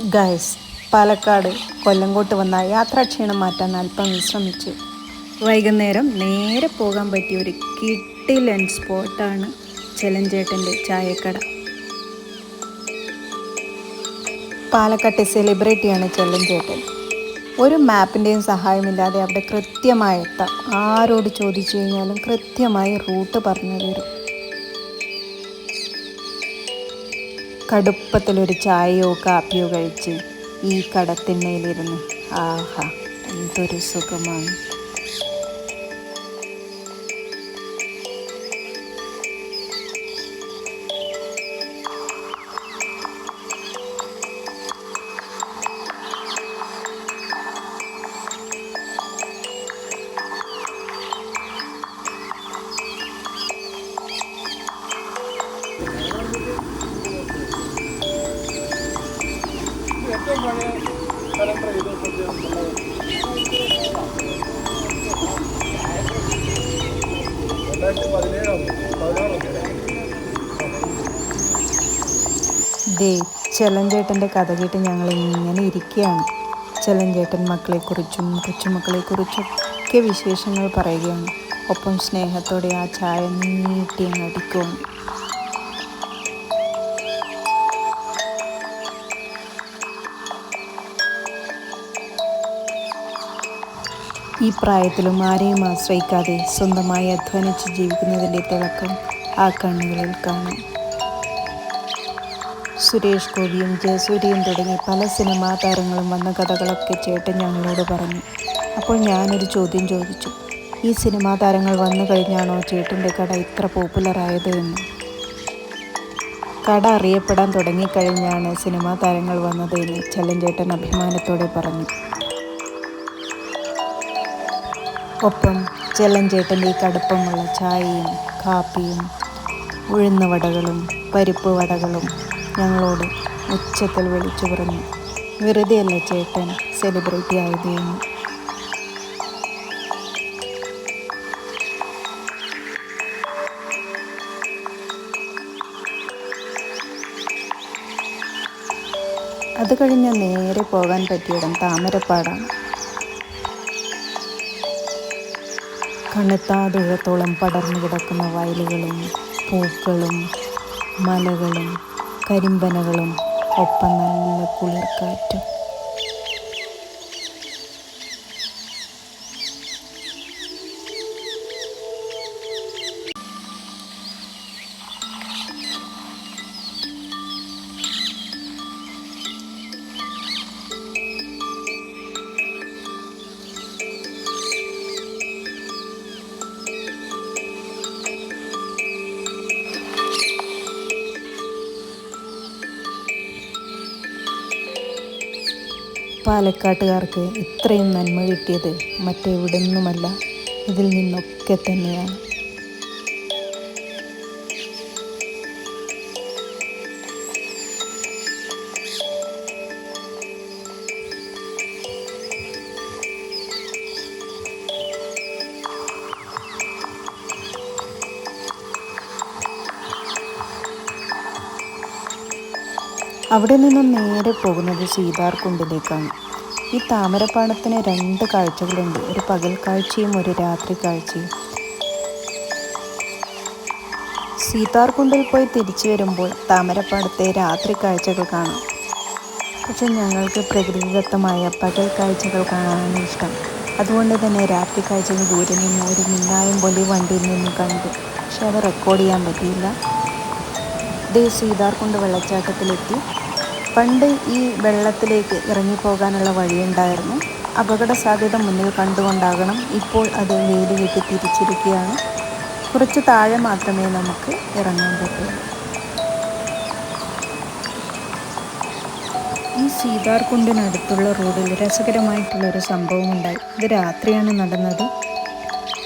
Guys Palakkad കൊല്ലങ്കോട്ട് വന്ന യാത്രാക്ഷീണം മാറ്റാൻ അല്പം വിശ്രമിച്ചു വൈകുന്നേരം നേരെ പോകാൻ പറ്റിയ ഒരു കിട്ടിലൻ സ്പോട്ടാണ് ചെലഞ്ചേട്ടന്റെ ചായക്കട. പാലക്കാട്ടെ സെലിബ്രിറ്റിയാണ് ചെല്ലഞ്ചേട്ടൻ. ഒരു മാപ്പിന്റെയും സഹായമില്ലാതെ അവിടെ കൃത്യമായി എത്താം ആരോട് ചോദിച്ചു കഴിഞ്ഞാലും കൃത്യമായി റൂട്ട് പറഞ്ഞു തരും. കടുപ്പത്തിലൊരു ചായയോ കാപ്പിയോ കഴിച്ച് ഈ കടത്തിണ്ണയിലിരുന്ന് ആഹാ എന്തൊരു സുഖമാണ്. ചെലഞ്ചേട്ടന്റെ കഥ കേട്ട് ഞങ്ങൾ ഇങ്ങനെ ഇരിക്കുകയാണ് ചെലഞ്ചേട്ടൻ മക്കളെക്കുറിച്ചും കൊച്ചുമക്കളെക്കുറിച്ചും ഒക്കെ വിശേഷങ്ങൾ പറയുകയാണ്. ഒപ്പം സ്നേഹത്തോടെ ആ ചായ നീട്ടി അങ്ങ് ഈ പ്രായത്തിലും ആരെയും ആശ്രയിക്കാതെ സ്വന്തമായി അധ്വാനിച്ച് ജീവിക്കുന്നതിന്റെ തിളക്കം ആ കണ്ണുകളിൽ കാണാം. സുരേഷ് ഗോപിയും ജയസൂര്യയും തുടങ്ങി പല സിനിമാ താരങ്ങളും വന്ന കഥകളൊക്കെ ചേട്ടൻ ഞങ്ങളോട് പറഞ്ഞു. അപ്പോൾ ഞാനൊരു ചോദ്യം ചോദിച്ചു. ഈ സിനിമാ താരങ്ങൾ വന്നു കഴിഞ്ഞാണോ ചേട്ടന്റെ കട ഇത്ര പോപ്പുലറായത് എന്ന്? കട അറിയപ്പെടാൻ തുടങ്ങിക്കഴിഞ്ഞാണ് സിനിമാ താരങ്ങൾ വന്നത് എന്ന് ചെല്ലഞ്ചേട്ടൻ അഭിമാനത്തോടെ പറഞ്ഞു. ഒപ്പം ചെല്ലഞ്ചേട്ടന്റെ ഈ കടുപ്പമുള്ള ചായയും കാപ്പിയും ഉഴുന്നുവടകളും പരിപ്പ് വടകളും ഞങ്ങളോട് ഉച്ചത്തിൽ വിളിച്ചു പറഞ്ഞു. വെറുതെയല്ല ചേട്ടൻ സെലിബ്രിറ്റി ആയത് എന്ന് അത് കഴിഞ്ഞ് നേരെ പോകാൻ പറ്റിയിടം താമരപ്പാടാണ്. കണ്ണെത്താ ദൂരത്തോളം പടർന്നു കിടക്കുന്ന വയലുകളും പൂക്കളും മലകളും കരിമ്പനകളും ഒപ്പം നല്ല കുളിർക്കാറ്റും. പാലക്കാട്ടുകാർക്ക് ഇത്രയും നന്മ കിട്ടിയത് മറ്റെവിടെ നിന്നുമല്ല ഇതിൽ നിന്നൊക്കെ തന്നെയാണ്. അവിടെ നിന്നും നേരെ പോകുന്നത് സീതാർ കുണ്ടിലേക്കാണ് ഈ താമരപ്പാടത്തിന് രണ്ട് കാഴ്ചകളുണ്ട്. ഒരു പകൽ കാഴ്ചയും ഒരു രാത്രി കാഴ്ചയും സീതാർ കുണ്ടിൽ പോയി തിരിച്ചു വരുമ്പോൾ താമരപ്പാടത്തെ രാത്രി കാഴ്ചകൾ കാണാം. പക്ഷെ ഞങ്ങൾക്ക് പ്രകൃതിദത്തമായ പകൽ കാഴ്ചകൾ കാണാനാണ് ഇഷ്ടം. അതുകൊണ്ട് തന്നെ രാത്രി കാഴ്ചകൾ ദൂരെ നിന്ന് ഒരു മിന്നായം പോലെ വണ്ടിയിൽ നിന്ന് കണ്ടു. പക്ഷെ അത് റെക്കോർഡ് ചെയ്യാൻ പറ്റിയില്ല. ദേ സീതാർകുണ്ട് വെള്ളച്ചാട്ടത്തിലെത്തി. പണ്ട് ഈ വെള്ളത്തിലേക്ക് ഇറങ്ങിപ്പോകാനുള്ള വഴിയുണ്ടായിരുന്നു. അപകട സാധ്യത മുന്നിൽ കണ്ടുകൊണ്ടാകണം ഇപ്പോൾ അത് വേലി കെട്ടി തിരിച്ചിരിക്കുകയാണ്. കുറച്ച് താഴെ മാത്രമേ നമുക്ക് ഇറങ്ങാൻ പറ്റുള്ളൂ. ഈ സീതാർകുണ്ടിനടുത്തുള്ള റോഡിൽ രസകരമായിട്ടുള്ളൊരു സംഭവം ഉണ്ടായി. ഇത് രാത്രിയാണ് നടന്നത്.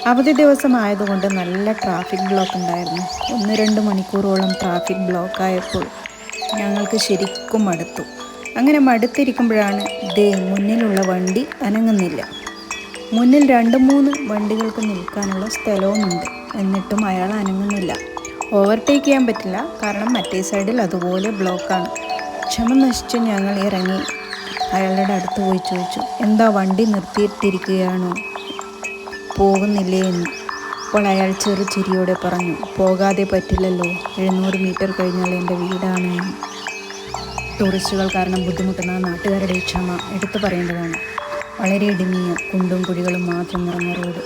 അവധി ദിവസം ആയതുകൊണ്ട് നല്ല ട്രാഫിക് ബ്ലോക്ക് ഉണ്ടായിരുന്നു. ഒന്ന് രണ്ട് മണിക്കൂറോളം ട്രാഫിക് ബ്ലോക്ക് ആയപ്പോൾ ഞങ്ങൾക്ക് ശരിക്കും മടുത്തു. അങ്ങനെ മടുത്തിരിക്കുമ്പോഴാണ് ദേ മുന്നിലുള്ള വണ്ടി അനങ്ങുന്നില്ല. മുന്നിൽ രണ്ട് മൂന്ന് വണ്ടികൾക്ക് നിൽക്കാനുള്ള സ്ഥലവുമുണ്ട്. എന്നിട്ടും അയാൾ അനങ്ങുന്നില്ല. ഓവർടേക്ക് ചെയ്യാൻ പറ്റില്ല. കാരണം മറ്റേ സൈഡിൽ അതുപോലെ ബ്ലോക്കാണ് ക്ഷമ നശിച്ച് ഞങ്ങൾ ഇറങ്ങി. അയാളുടെ അടുത്ത് പോയി ചോദിച്ചു എന്താ വണ്ടി നിർത്തിയിട്ടിരിക്കുകയാണോ? പോകുന്നില്ലേ എന്ന്. അപ്പോൾ അയാൾ ചെറു ചിരിയോടെ പറഞ്ഞു പോകാതെ പറ്റില്ലല്ലോ. എഴുന്നൂറ് മീറ്റർ കഴിഞ്ഞാൽ എന്റെ വീടാണ്. ടൂറിസ്റ്റുകൾ കാരണം ബുദ്ധിമുട്ടുന്ന നാട്ടുകാരുടെ ക്ഷമ എടുത്തു പറയേണ്ടതാണ്. വളരെ ഇടുങ്ങിയ കുണ്ടും കുഴികളും മാത്രം നിറഞ്ഞ റോഡ്.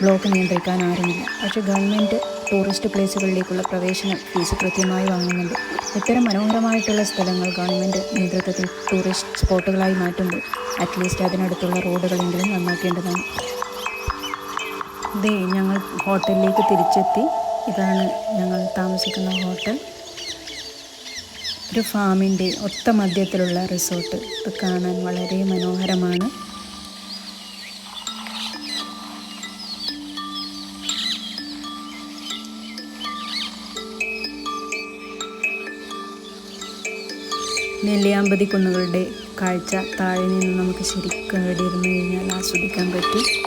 ബ്ലോക്ക് നിയന്ത്രിക്കാൻ ആരുമില്ല. പക്ഷേ ഗവൺമെന്റ് ടൂറിസ്റ്റ് പ്ലേസുകളിലേക്കുള്ള പ്രവേശനം ഫീസ് കൃത്യമായി വാങ്ങുന്നുണ്ട്. ഇത്തരം മനോഹരമായിട്ടുള്ള സ്ഥലങ്ങൾ ഗവൺമെന്റ് നേതൃത്വത്തിൽ ടൂറിസ്റ്റ് സ്പോട്ടുകളായി മാറ്റുമ്പോൾ അറ്റ്ലീസ്റ്റ് അതിനടുത്തുള്ള റോഡുകളെങ്കിലും നന്നാക്കേണ്ടതാണ്. ഇതേ ഞങ്ങൾ ഹോട്ടലിലേക്ക് തിരിച്ചെത്തി. ഇതാണ് ഞങ്ങൾ താമസിക്കുന്ന ഹോട്ടൽ. ഒരു ഫാമിന്റെ ഒത്ത മധ്യത്തിലുള്ള റിസോർട്ട്. ഇത് കാണാൻ വളരെ മനോഹരമാണ്. നെല്ലിയാമ്പതി കുന്നുകളുടെ കാഴ്ച താഴെ നിന്ന് നമുക്ക് ശരിക്കും എവിടെ ഇരുന്ന് കഴിഞ്ഞാൽ ആസ്വദിക്കാൻ പറ്റും.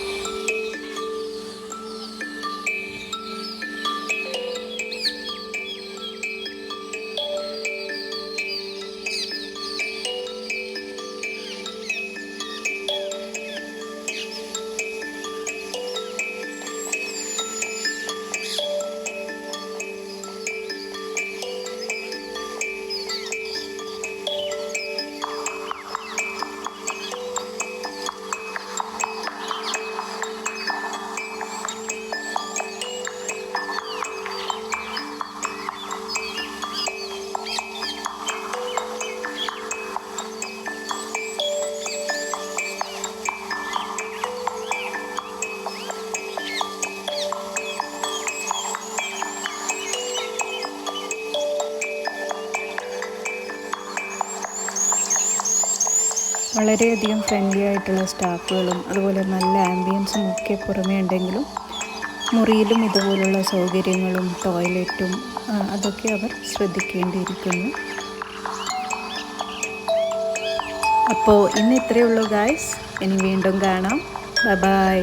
വളരെയധികം ഫ്രണ്ട്ലി ആയിട്ടുള്ള സ്റ്റാഫുകളും അതുപോലെ നല്ല ആംബിയൻസും ഒക്കെ പുറമേ ഉണ്ടെങ്കിലും മുറിയിലും ഇതുപോലുള്ള സൗകര്യങ്ങളും ടോയ്ലറ്റും അതൊക്കെ അവർ ശ്രദ്ധിക്കേണ്ടിയിരിക്കുന്നു. അപ്പോൾ ഇന്ന് ഇത്രയേ ഉള്ളൂ ഗായ്സ് ഇനി വീണ്ടും കാണാം. ബൈ